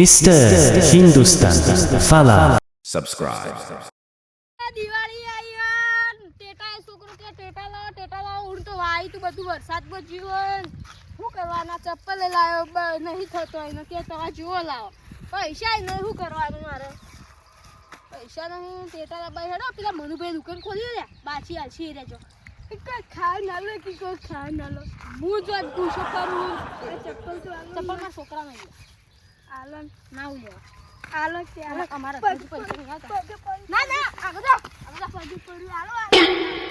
Mr. Hindustan Fala. Subscribe. Diwali આવી હન. ટેટા છોકરો કે ટેટા લાવો ટેટા લાવો હું તો વાઈ તું બધું વરસાદમાં જીવન. શું કરવાના? ચપ્પલ લાવ્યો નહીં થતો એનો. કે તમારે જુઓ લાવો. પૈસા નહીં શું કરવાનું મારે? પૈસા નહીં ટેટા લાવવા હેડો. પેલા મનુભાઈ દુકાન ખોલી લે. બાછી આલસી રહેજો. કોઈ ખાય ના લો કે કોઈ ખાય ના લો. હું જો પૂછો કરું ચપ્પલ તો ચપ્પલ છોકરા નહીં આલન. ના લેવા આલો કે અમારા પૈસા નહીં આવતા ના ના આગળ જા આગળ પગે પડી આલો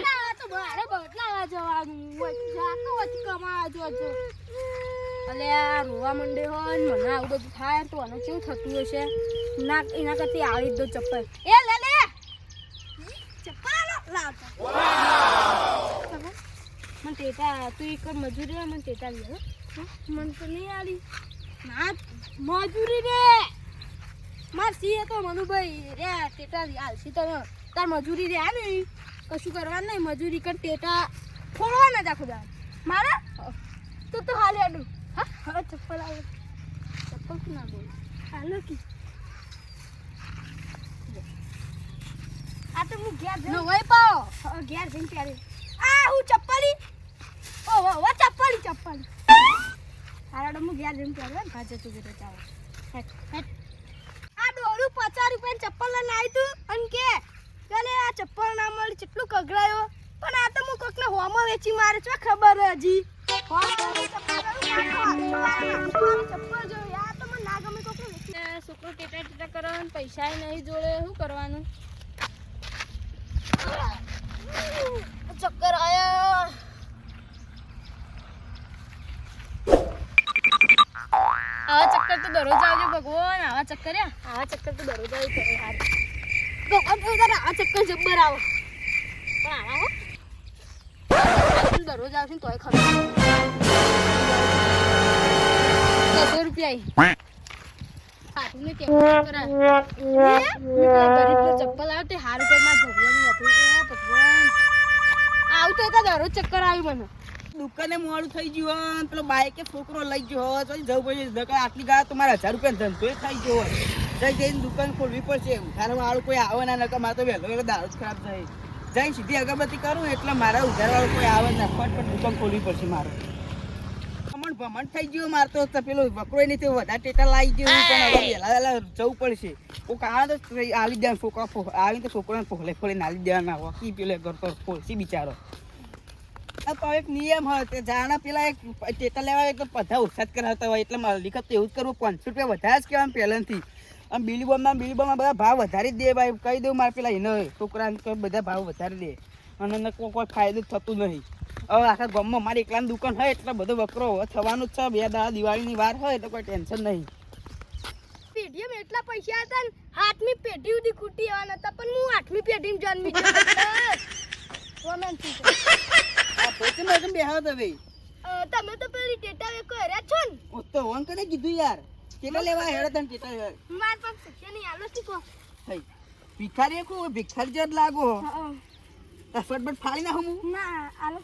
ના તો મારે બદલાવા જવાનું. જાતો વચ્ચે કમાવા જોજો. અલે આ રોવા મંડે હોય ને મને આવું બધું થાય તો આને કેવું થતું હશે? ના એના કરતી આવી દો ચપ્પલ. એ લે લે. ચપ્પલ આલો. મને તેતા તું એક મજૂરી હોય મને તેતા લે મને તો નહીં આવી. ના મજૂરી રે માર સીએ તો મનુભાઈ રે ટેટા આલસી તો તાર મજૂરી રે ને કશું કરવાનું નહીં મજૂરી કર ટેટા ફોડવાના જ આખું મારે? તું તો હાલે અડું હા? હવે ચપ્પલ આવે. ચપ્પલ ના બોલ? હાલો કી. આ તો હું ઘેર જઈને હોય પાઓ. હવે ઘેર જઈને ત્યારે. આ હું ચપ્પલી? ઓ ઓ ચપ્પલી ચપ્પલી. હારાડો હું ઘેર જઈને ત્યારે ભાજે તું હેટ હેટ આ ડોરું પચાસ રૂપિયા ચપ્પલ લઈને આવી તું અને કે ચાલે આ ચપ્પલ ના મળી કેટલું કગડાયો. પણ આ તો હું કોકને હોમાં વેચી મારે છો ખબર હજી. ચપ્પલ જોઈ આ તો મને ના ગમે કોકને વેચી. છોકરો ટેટા ટેટા કરવાનું પૈસા નહીં જોડે શું કરવાનું? ચક્કર આયા. આવા ચક્કર તો દરરોજ આવજો ભગવાન આવા ચક્કર આવા ચક્કર તો દરરોજ આવી કરે યાર ભગવાન તો તારે આ ચક્કર જબ્બર આવો. પણ આવા હો. દરરોજ આવશે તોય ખબર બસો રૂપિયા હાથને કેવું ગરીબનો ચપ્પલ આવે તે હાર કરી ભગવાન ભગવાન. આવતો દરરોજ ચક્કર આવ્યું મને. દુકાને મોડું થઈ ગયું હોય, પેલો બાઈકે છોકરો લઈ ગયો હોય, તો જવું પડશે આટલી ગાળા તો મારે હજાર રૂપિયા ધંધો થઈ ગયો હોય. જઈ જઈને દુકાન ખોલવી પડશે. તારે વાળું કોઈ આવે ના, નકર મારે તો વહેલો વહેલો દારૂ જ ખરાબ થાય. જઈને સીધી અગરબત્તી કરું, એટલે મારા ઉધાર વાળું કોઈ આવે ના, ફટફટ દુકાન ખોલવી પડશે મારે. ભમણ ભમણ થઈ ગયું, મારે તો પેલો વકરો નથી વધારે ટેટા લાવી ગયું પણ હવે વહેલા વહેલા જવું પડશે. કોક આવે તો આવી દેવાનું, છોકરા આવી તો છોકરાને ફોલે ફોલે નાલી દેવાના વકી પેલો ઘર પર ફોલસી બિચારો. તો એક નિયમ હોય તે જાણે પેલા એક ટેટા લેવા એક બધા ઉત્સાહ કરાવતા હોય. એટલે મારી તો એવું જ કરવું પાંચસો રૂપિયા વધારે જ કહેવાય પહેલાંથી. આમ બીલી બોમ્બમાં બીલી બોમ્બમાં બધા ભાવ વધારી દે ભાઈ. કહી દઉં મારે પેલા એને છોકરાને બધા ભાવ વધારી દે. અને કોઈ કોઈ ફાયદો થતું નહીં. હવે આખા ગામમાં મારી એકલાની દુકાન હોય એટલે બધો વકરો થવાનું જ છે. બે દાડા દિવાળીની વાર હોય એટલે કોઈ ટેન્શન નહીં. પેઢીમાં એટલા પૈસા હતા ને હાથની પેઢી સુધી ખૂટી આવવાના હતા. પણ હું આઠમી પેઢીમાં જન્મી રોમેન્ટિક આ પોતે મેં કેમ બેહાવ તો તમે તો પેલી ટેટા વેકો હર્યા છો ને? ઓ તો વન કને કીધું યાર. કેટલા લેવા હેડા તને ટેટા યાર માર પાસે સખ્ય નહીં આલો શીખો. થઈ. ભિખારી કો ભિખારી જેટ લાગો ફટફટ ફાડી નાખું હું. ના આલો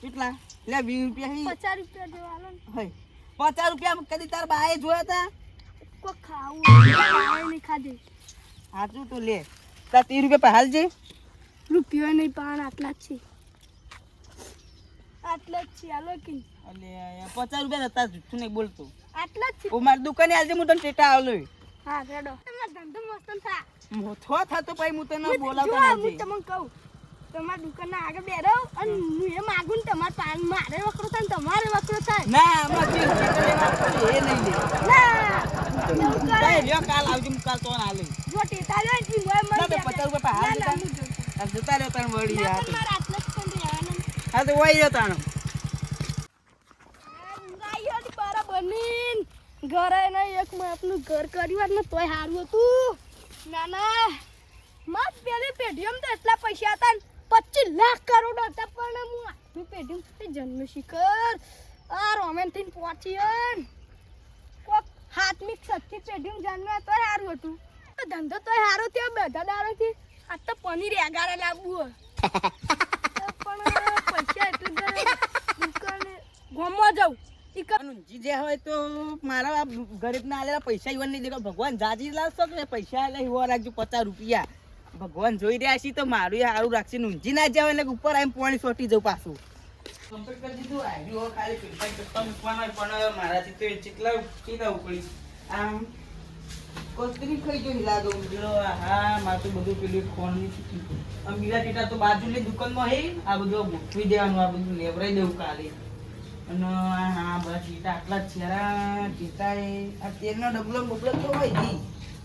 કેટલા? લે વીસ રૂપિયા હી. પચાસ રૂપિયા જેવા આલો ને. હઈ પચાસ રૂપિયા કદી તાર બાએ જોયા તા? કો ખાવું ખાવાય નહીં ખાધી. સાચું તો લે. તાર ત્રીસ રૂપિયા પહાલ જે રૂપિયા નહીં પાણ આટલા જ છે. આટલા જ છે આલો કે એટલે પચાસ રૂપિયા હતા જૂઠું નહીં બોલતો. આટલા જ છે ઓ મારી દુકાને આજે હું તને ટેટા આવલો હા રેડો. તમારો ધંધો મસ્ત થા. થો થતો પછી હું તને બોલાવતા હું નથી તમને કહું. તમારા દુકાનના આગળ બેરો અને હું એ માગું ને તમારે પાન મારે વકરો થાય તમારે વકરો થાય. ના આમાં જે ટેટા લેવા પડે એ નહીં લે. ના. એવું કરે કાંઈ લ્યો કાલ આવજો હું કાલ તો ના લે જો ટેટા લે ને મોય ના મળી રૂપિયા પહાલ ના, ના, જતા. રહ્યો તને વળી યાર આટલા. હા તો તાણો. આ ઊંઘાઈ ઘરે નહીં એક માપનું ઘર કર્યું ને તોય સારું હતું. ના ના. પેલી પેઢીમાં તો એટલા પૈસા હતા ને પચીસ લાખ કરોડ હતા પણ હું આઠમી પેઢીમાં તે જન્મ શિખર. આ રોમેન થઈને પહોંચી. કોક હાથમી છઠ્ઠી પેઢીમાં જન્મ્યા તોય સારું હતું. તો ધંધો તોય સારો થયો બધા દાડોથી. આ તો પનીર એગારે લાવવું પૈસા એટલું ગોમમાં જાઉં ઊંઘી હોય તો મારા આ ગરીબના આલેલા પૈસા ઈવન નહીં દેખો ભગવાન જાજી. લાવશો કે પૈસા આલે ઈવો રાખજો પચાસ રૂપિયા ભગવાન જોઈ રહ્યા છે તો મારું સારું રાખશે ઊંજી ના જાવ એટલે ઉપર આવીને પાણી સોટી જવું પાછું મારાથી આમ કોથળી ખાઈ ગઈ લાગો ઉજળો હા તો બધું પેલું ખોણની આમ બીજા ટીટા તો બાજુની દુકાનમાં હે, આ બધું ગોઠવી દેવાનું, આ બધું લેવરાઈ દેવું કાલે. અને હા બસ ટીટા આટલા જ છે. ટીટા એ, આ તેલનો ડબલો બબલો તો હોય જી.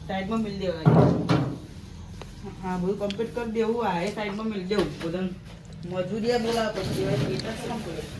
સાઈડમાં મિલ દેવાય. હા બધું કમ્પ્લીટ કરી દેવું. આ એ સાઈડમાં મિલ દેવું. બધા મજૂરિયા બોલાવે, પછી ટીટા તો કમ્પ્લીટ